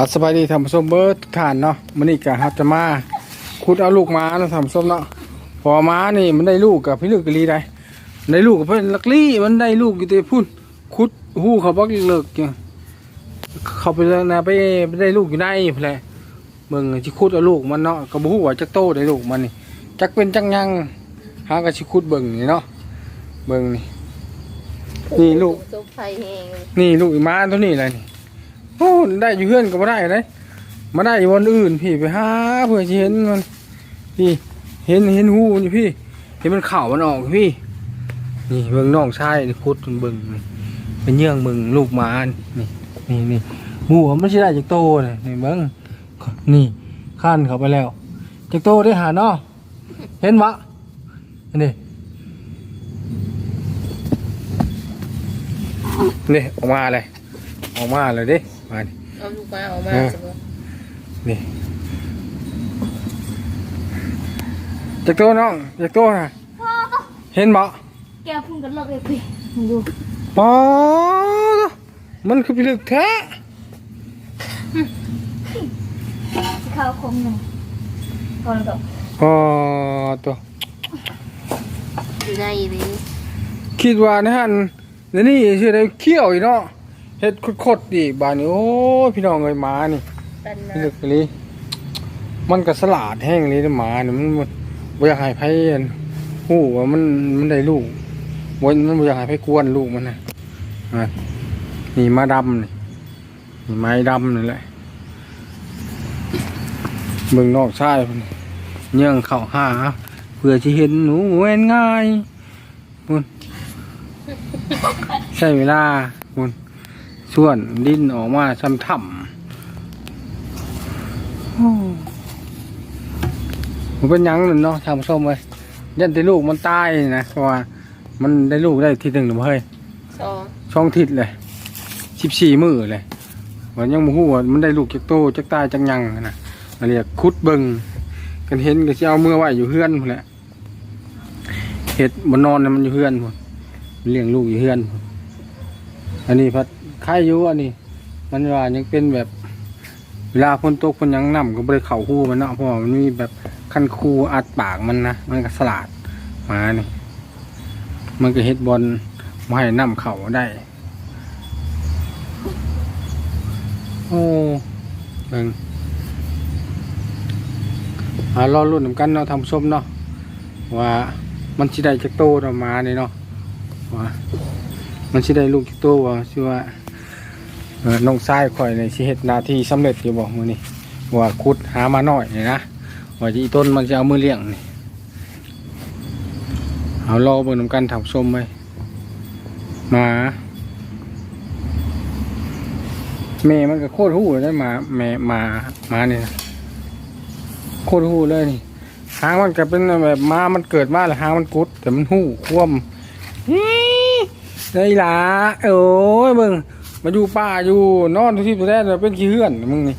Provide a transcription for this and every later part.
อาสบายดีทำส้มเบิร์ดทุกท่านเนาะมันนี่กะครับจะมาขุดเอาลูกม้าเนาะทำส้มเนาะพอม้านี่มันได้ลูกกับพี่ลึกกะลีได้ได้ลูกกับเพื่อนลักลี่มันได้ลูกอยู่แต่พุ่นขุดหูเขาบักเลิกๆเนี่ยเขาไปแล้วนะไปไปได้ลูกอยู่ในพุ่นแหละเบิ่งที่ขุดเอาลูกมันเนาะก็บ่ฮู้ว่าจักโตได้ลูกมันนี่จักเป็นจักยังหาก็สิขุดเบิ่งนี่เนาะเบิ่งนี่นี่ลูกซุปไฟแห้งนี่ลูกอีม้าตัวนี้เลยนี่ โอ้ได้อยู่เพื่อนก็ไม่ได้เลยมาได้อยู่วันอื่นพี่ไปหาเพื่อจะเห็นมันพี่เห็นเห็นหูนอยู่พี่ เห็นมันเข่ามันออกพี่ นี่เบิ่งน้องชายนี่คุดมันเบิ่งเป็นเยื่องเบิ่งลูกหมานี่นี่นี่หมูมันไม่ใช่ได้จากโตเลยนี่เบิ่งนี่ขั้นเขาไปแล้วจากโตได้หาเนาะเห็นวะนนี้นี่ออกมาเลยออกมาเลยดิ มานี่ เอาลูกมาเอามาเออสมมุตินี่จากโตน้องจากโตนะเห็นบ่แกพุ่งกันเลิกเลยพี่มึงดูปอมันคือพิลึกแท้ที่ข้าวคมหนึ่งก่อนกับปอตัว อยู่ในนี้คิดว่านะฮะเดี๋ยวนี้ชื่ออะไรเขี้ยวอีกเนาะ เฮ็ดคดๆอีกบานนี้โอ้ยพี่น้องเอ้ยหมานี่ตันพินะลึกอีหลีมันก็สลาดแห้งเลยนะหมานี่มันมันบ่อยากให้ไผอันฮู้ว่ามันมันได้ลูกบ่มันบ่อยากให้ไผกวนลูกมันน่ะอะนี่มาดำนี่นี่ไม้ดำนี่แหละเบิ่งนอกชายพุ่นเยื่องเข้าหาเพื่อสิเห็นหนูแม่นง่ายพุ่นใช้เวลาพุ่น ส่วนดินออกมาซ้ำถ่ำมันเป็นหยังนั่นเนาะทำส้มเลยยันแต่ลูกมันตายนะเพราะว่า มันได้ลูกได้ทีหนึ่งหรือเปล่าเฮ้ยสองช่องทิศเลยสิบสี่มือเลยวันยังมูฮู้ว่ามันได้ลูกจากโตจากตายจากหยังนะอันเรียกคุดเบิงกันเห็นก็จะเอามือไว้อยู่เฮือนพุ่นแหละเห็ดบนนอนน่ะมันอยู่เฮือนพุ่นมันเลี้ยงลูกอยู่เฮือนพุ่นอันนี้พัด ไข่อยู่อันนี้ มันว่ายังเป็นแบบ เวลาฝนตกฝนยังน้ำก็บริเข่าหูมันเนาะเพราะว่ามันมีแบบคันคูอัดปากมันนะมันก็สลาดมานี่มันก็เฮ็ดบอลมาให้น้ำเข่าได้ โอ้เบิ่งหารอรุ่นนกันเนาะทำส้มเนาะว่ามันสิได้จักโตเนาะมานี่เนาะว่ามันสิได้ลูกจักโตว่าชื่อว่า น้องชายข่อยในสิเฮ็ดหนาทีสำเร็จอยู่บ่มื้อนี้ว่าขุดหามาหน่อยนี่นะว่าที่ต้นมันจะเอามือเลี้ยงนี่เอารอเบิ่งนำกันถับชมไปมาแม่มันก็โคตรหู้เลยมาแม่มามาเนี่นะโคตรหู้เลยนี่หางมันก็เป็นแบบมามันเกิดมาแล้วหางมันกุดแต่มันหู้คว่ำฮีได้ละโอ้ยเบิ่ง มาอยู่ป่าอยู่นอนทุกที่ตัวแรกเลยเป็นขี้เหื่อนมึงนี่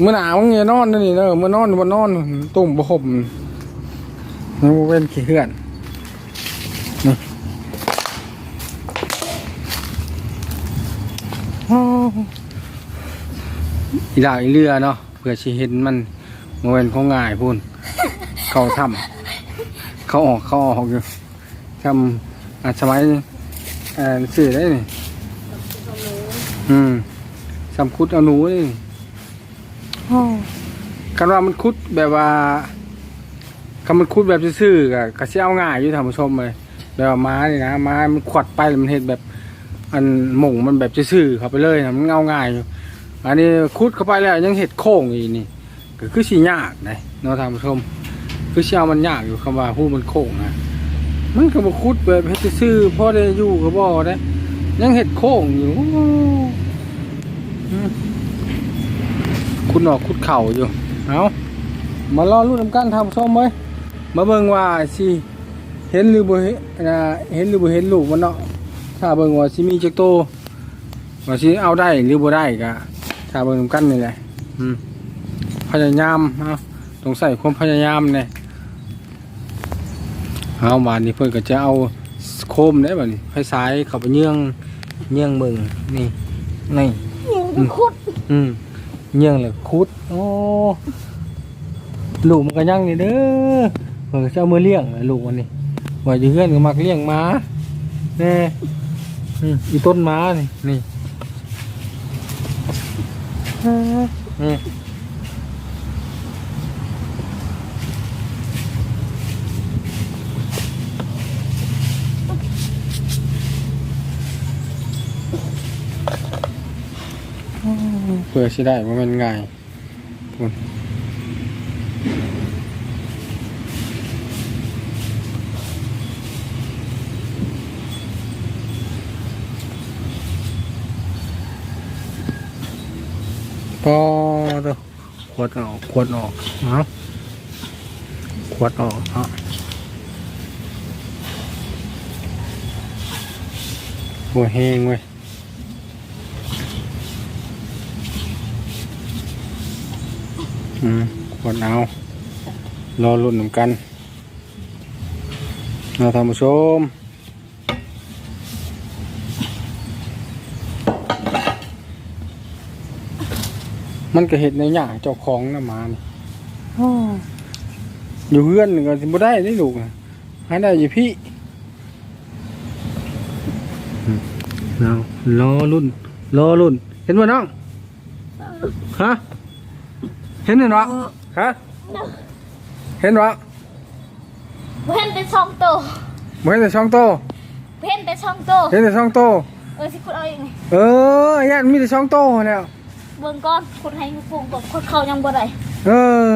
เมื่อหนาวมึงเนี่ยนอนนี่เนอะเมื่อนอนบนนอนตุ่มบะห่มนี่มันเป็นขี้เหื่อนนี่โอ้อีหลาอีเรือเนาะเพื่อชีเห็นมันโมเป็นของง่ายพูนเขาทำเขาออกเขาออกอยู่ทำอะสมัยสื่อได้นี่ อืมสำคุดเอาหนูนี่กันว่ามันคุดแบบว่าคันมันคุดแบบซื่อๆกะกะสิเอาง่ายอยู่ท่านผู้ชมเลยแบบว่าม้านี่นะม้ามันขวัดไปแล้วมันเห็นแบบ อันหม่งมันแบบซื่อๆเข้าไปเลยนะมันเอาง่ายอยู่ อันนี้คุดเข้าไปแล้วยังเห็ดโค้งอีกนี่ก็คือสิยากนะเนาะท่านผู้ชม คือสิเอามันยากอยู่คำว่าหูมันโค้งนะมันก็บ่คุดแบบเฮ็ดซื่อๆพอได้อยู่ก็บ่ได้ ยังเห็ดโค้งอยู่ คุณออกคุดเข่าอยู่ เอามารอรุ่นนำกันทำส้มไหมมาเบิ่งว่าสิเห็นหรือบ่เห็นเห็นหรือบ่เห็นลูกมันเนาะ ถ้าเบิ่งว่าสิมีจักโตว่าสิเอาได้หรือบ่ได้ก็ถ้าเบิ่งนำกันนี่แหละพยายามเอาต้องใส่ความพยายามเนี่ยเอาบานนี้เพิ่อนก็จะเอา โคมได้บ่นี่ไฟสายเข้าไปเยื่องเยื่องเบิ่งนี่นี่ยิงคุดอืมเงี้ยงเลยคุดโอ้ลูกมันก็ยังนี่เด้อเพิ่นก็จะเอามือเลี้ยงน่ะลูกมันนี่ว่าอยู่เฮือนก็มักเลี้ยงหมาแน่อืมอีต้นหม้านี่นี่นี่ พื่อสิได้บ่แม่นง่ายพุ่นพอตัวขวดออกขวดออกเนาะขวดออกเนาะหัวแห้งเว้ย อืมขวดเอา รอรุ่นเหมือนกันเราท่านผู้ชมมันก็เห็ดในหยาเจ้าของนะมานอยู่เพื่อนก็สิบ่ได้ได้ลูกนะให้ได้อยู่พี่เรารอรุ่นรอรุ่น เห็นบ่น้อง ฮะ เห็นเห็นวะฮะเห็นวะเพ่นเป็นช่องโตบ่เห็นแต่ช่องโตเพ่นเป็นช่องโตเห็นแต่ช่องโตเออสิคุณเอาอย่างไงเออยันมีแต่ช่องโตแล้วเบิ่งก้อนคุณให้ปรุงกับคนเขายังบ่ได้เอ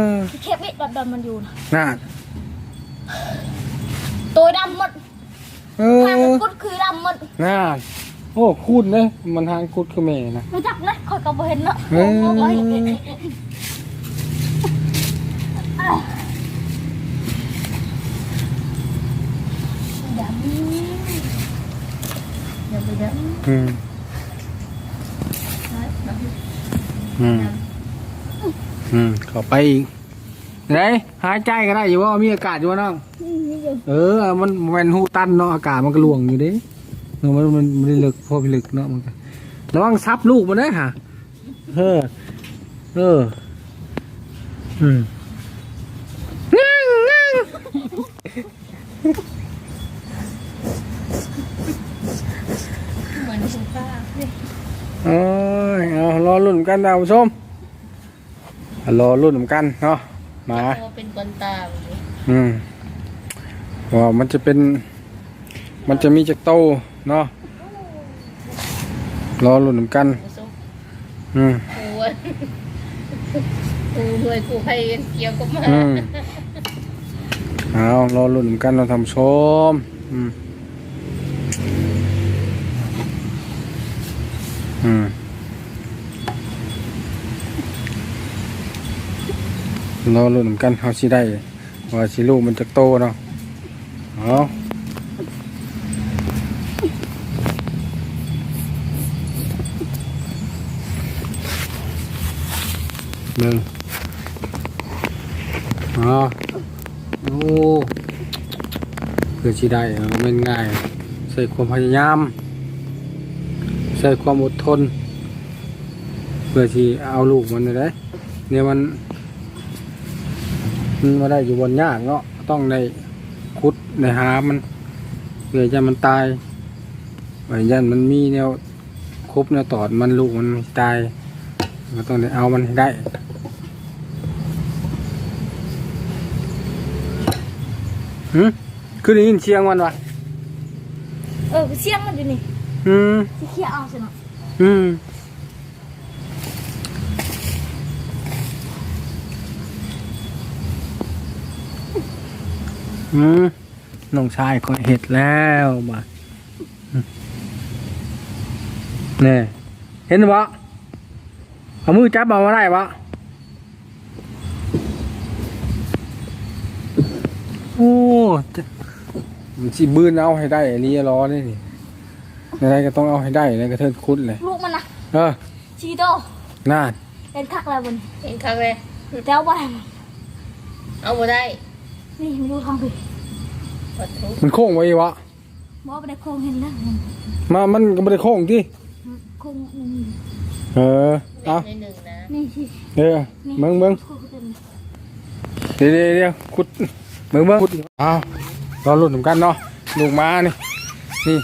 อที่เทปนิดดอนๆมันอยู่นะน่าตัวดำหมดเอทางอกุดคือดำหมดน่าโอ้คูดเลยมันทางคูดคือแม่นะรู้จักนะคอยก็บ่เห็นเนาะ เออ โอ้ยดำ อย่าไปเด้ออืมอืมอืมเข้าไปอีกไหนหายใจก็ได้อยู่ว่ามีอากาศอยู่ว่าน้องนี่อยู่เออ มันแมันหูตันเนาะอากาศมันก็หลวงอยู่เด้เออมันมันมันได้ลึกพอพิลึกเนาะมันก็ระวังซับลูกมันนะฮะเออเออ อืมงั่งงั่ง เหมือนคุณ ป้าโอ้ยเอารอรุ่นกันท่านผู้ชมรอรุ่นกันเนาะหมาตัวเป็นคนตาเลยอืมว่ามันจะเป็น มันจะมีจากโตเนาะรอรุ่นกันกูซุกอืมกูอะกูหน่วยกูภัยเกี่ยวกับมาอืมเอารอรุ่นกันเราทำชมอืม อืมรอรุ่นกันเขาสิได้ว่าสิลูกมันจะโตเนาะเอาหนึ่งอ๋อโอ้เพื่อที่ได้เออมันง่าย ใส่ความพยายาม ใส่ความอดทน เพื่อที่เอาลูกมันได้เนี่ยมันมันมาได้อยู่บนยากเนาะต้องในคุดในหามันเพื่อจะมันตายไว้ยันมันมีแนวครบแนวตอดมันลูกมันตายก็ต้องได้เอามันให้ได้หืมคือได้ยินเสียงมันวะเออเสียงมันอยู่นี่ อืมสิเคลียร์เอาสิเนาะอืมอืมน้องชายคอยเห็ดแล้วมาอืมนี่เห็นบ่เอามือจับเอามาได้บ่โอ้จะมันสิบืนเอาให้ได้อันนี้ล้อนี่นี่ อะไรก็ต้องเอาให้ได้เลยกระเทินคุดเลย ลูกมันนะเออชีโตน่าเป็นคักแล้วบนเองครั้งเลยแต่เอาบ่ได้มันเอาบ่ได้ นี่มันอยู่ทางพี่ปัดทุกมันโค้งไว้วะบ่บ่ได้โคงเห็นแล้วมามันก็ไม่ได้โค้งที่โคงนี่เออเอาในหนึ่งนะนี่สิเออเบิ่งเบิ่งเดี๋ยวเดี๋ยวเดี๋ยวขุดเบิ่งเบิ่งขุดอ้าวรอลุ้นเหมือนกันเนาะลูกม้านี่นี่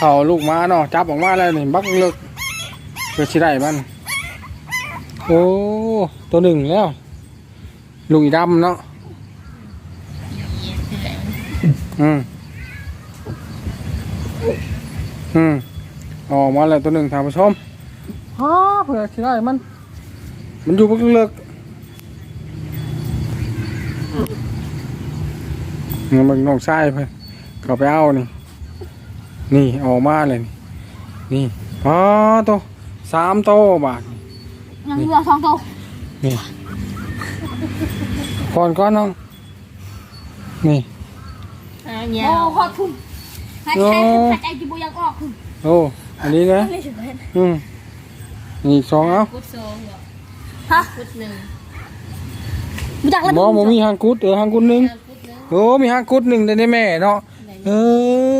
เข่าลูกม้าเนาะจับออกมาแล้วนี่บักเลิกเพื่อชิได้มัน โอ้ตัวหนึ่งแล้ว ลูกอีดำเนาะอืมอืมออกมาแล้วตัวหนึ่งท่านผู้ชมฮ่าเพื่อชิได้มัน มันอยู่บักเลิกนี่มันน้องชายเพื่อนเขาไปเอานี่ นี่ออกมาเลย นี่นี่อ๋อโตสามโตบาทยังเหลือสองตัวนี่ก่อนก้อนน้องนี่อ่าเนี่ยโอ้ขอทุ่มหายใจหายใจจิบุยังออกคุณโอ้อันนี้นะไม่ถึงเลยอืมนี่อีกสองเอากุดโซ่เหรอฮะกุดหนึ่งรู้จักแล้วบอมมีหางกุดเออหางกุดหนึ่งกุดหนึ่งโอ้มีหางกุดหนึ่งได้ในแม่เนาะเอ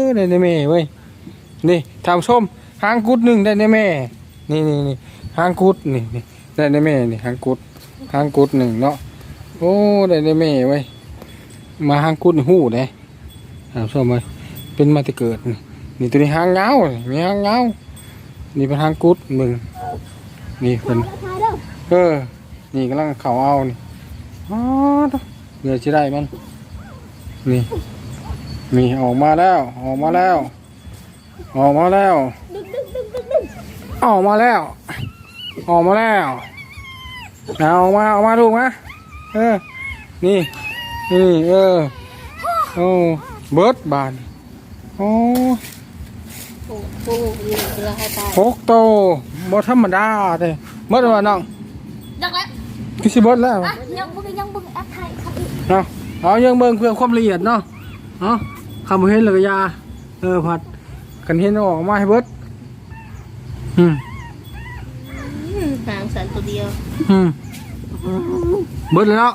อได้ในแม่เว้ย นี่ทำส้มหางกุดหนึ่งได้ในแม่ นี่นี่นี่หางกุดนี่นี่ได้ในแม่นี่หางกุดหางกุดหนึ่งเนาะโอ้ได้ในแม่เว้มาหางกุดหู้เด้ทำส้มเว้ยเป็นมาแต่เกิด นี่ตัวนี้หางเงานี่มีหางเงานี่เป็นหางกุดมึงนี่เป็นเอเออนี่กำลังเขาเอานี่อ๋อเดี๋ยวจะได้มันนี่นี่ออกมาแล้วออกมาแล้ว ออกมาแล้วดึงดึงดึงดึงดึงออกมาแล้ว ออกมาแล้วเอาออกมาออกมาลูกมาเออ นี่นี่เออโอ้เบิร์ดบานโอ้ปูปูอยู่เรือให้ตายหกโตบ่ธรรมดาเด้เบิร์ดว่าน้องดักแล้วคือสิเบิร์ดแล้วอะยังบึงยังบึงแอปไทยครับอีกเนาะเอายังเบิ่งเพื่อความละเอียดเนาะเนาะคำบ่เห็นเลยก็อยาเออผัด กันเห็นเอาออกมาให้เบิดอืมอืมหางสันตัวเดียวอืมเบิดแล้ว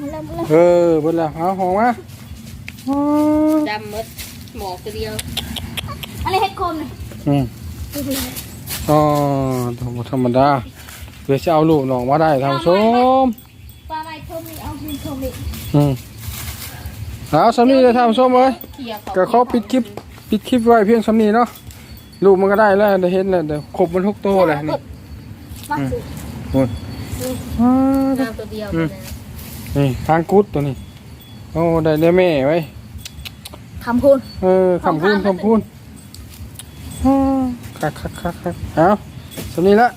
มาแล้วมาแล้วเออเบิดแล้วเอาหองมาอ๋อดำมดหมอกตัวเดียวอะไรเฮ็ดโคมเนี่ยอืมอ๋อธรรมดาเพื่อจะเอาลูกน้องมาได้ทำส้มปลาไม้โคมนี่เอาดินโคมนี่อืมเอาสำนีเลยทำส้มเลยเคลียร์ก็เขาปิดคลิป ปิดคลิปไว้เพียงสำนีเนาะลูกมันก็ได้แล้วได้เห็นแล้วเดี๋ยวครบมันทุกตัวเลยนี่มาสิอ๋อน้ำตัวเดียวอืมนะนี่ทางกุดตัวนี้ โอ้ได้ได้แม่ไว้คำพูนเออคำพูนคำพูนอ้อคักคักคักคักเอาสำนี้ละ